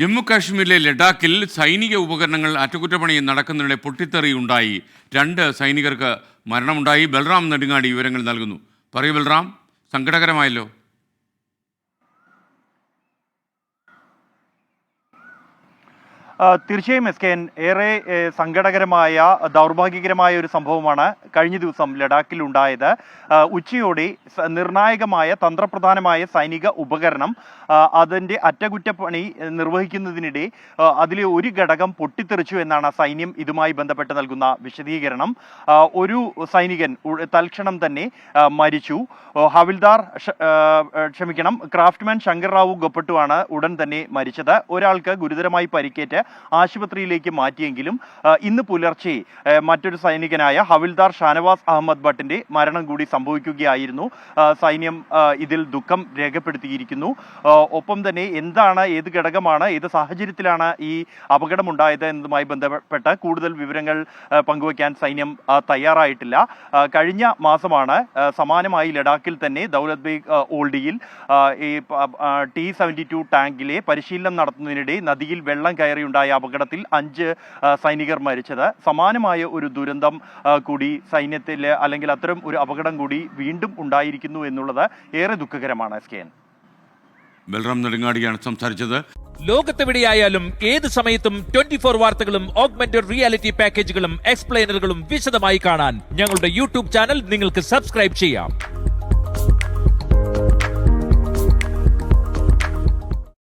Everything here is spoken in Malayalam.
ജമ്മു കാശ്മീരിലെ ലഡാക്കിൽ സൈനിക ഉപകരണങ്ങൾ അറ്റകുറ്റപ്പണി നടക്കുന്നതിനിടെ പൊട്ടിത്തെറിയുണ്ടായി രണ്ട് സൈനികർക്ക് മരണമുണ്ടായി. ബൽറാം നെടുങ്ങാടി വിവരങ്ങൾ നൽകുന്നു. പറയൂ ബൽറാം സങ്കടകരമായല്ലോ. തീർച്ചയായും എസ് കെ എൻ ഏറെ സങ്കടകരമായ ദൗർഭാഗ്യകരമായ ഒരു സംഭവമാണ് കഴിഞ്ഞ ദിവസം ലഡാക്കിൽ ഉണ്ടായത്. ഉച്ചയോടെ നിർണായകമായ തന്ത്രപ്രധാനമായ സൈനിക ഉപകരണം അതിന്റെ അറ്റകുറ്റപ്പണി നിർവഹിക്കുന്നതിനിടെ അതിലെ ഒരു ഘടകം പൊട്ടിത്തെറിച്ചു എന്നാണ് സൈന്യം ഇതുമായി ബന്ധപ്പെട്ട് നൽകുന്ന വിശദീകരണം. ഒരു സൈനികൻ തൽക്ഷണം തന്നെ മരിച്ചു. ഹവിൽദാർ ക്ഷമിക്കണം ക്രാഫ്റ്റ്മാൻ ശങ്കർ റാവു ഗൊപ്പട്ടുവാണ് ഉടൻ തന്നെ മരിച്ചത്. ഒരാൾക്ക് ഗുരുതരമായി പരിക്കേറ്റ് ആശുപത്രിയിലേക്ക് മാറ്റിയെങ്കിലും ഇന്ന് പുലർച്ചെ മറ്റൊരു സൈനികനായ ഹവിൽദാർ ഷാനവാസ് അഹമ്മദ് ഭട്ടിന്റെ മരണം കൂടി സംഭവിക്കുകയായിരുന്നു. സൈന്യം ഇതിൽ ദുഃഖം രേഖപ്പെടുത്തിയിരിക്കുന്നു. ഒപ്പം തന്നെ എന്താണ് ഏത് ഘടകമാണ് ഏത് സാഹചര്യത്തിലാണ് ഈ അപകടമുണ്ടായത് എന്നതുമായി ബന്ധപ്പെട്ട കൂടുതൽ വിവരങ്ങൾ പങ്കുവയ്ക്കാൻ സൈന്യം തയ്യാറായിട്ടില്ല. കഴിഞ്ഞ മാസമാണ് സമാനമായി ലഡാക്കിൽ തന്നെ ദൗലത് ബേഗ് ഓൾഡിയിൽ ഈ ടി സെവന്റി ടു ടാങ്കിലെ പരിശീലനം നടത്തുന്നതിനിടെ നദിയിൽ വെള്ളം കയറിയുണ്ടായ. അപകടത്തിൽ അഞ്ച് സൈനികർ മരിച്ചത്. സമാനമായ ഒരു ദുരന്തം കൂടി സൈന്യത്തിൽ അല്ലെങ്കിൽ അത്തരം ഒരു അപകടം കൂടി വീണ്ടും ഉണ്ടായിരിക്കുന്നു എന്നുള്ളത് ഏറെ ദുഃഖകരമാണ് എസ് കെ എൻ. ബൽറാം നെടുങ്ങാടിയാണ് സംസാരിച്ചത്. ലോകത്തെവിടെയായാലും ഏത് സമയത്തും ട്വന്റി ഫോർ വാർത്തകളും ഓഗ്മെന്റഡ് റിയാലിറ്റി പാക്കേജുകളും എക്സ്പ്ലെയിനറുകളും വിശദമായി കാണാൻ ഞങ്ങളുടെ യൂട്യൂബ് ചാനൽ നിങ്ങൾക്ക് സബ്സ്ക്രൈബ് ചെയ്യാം.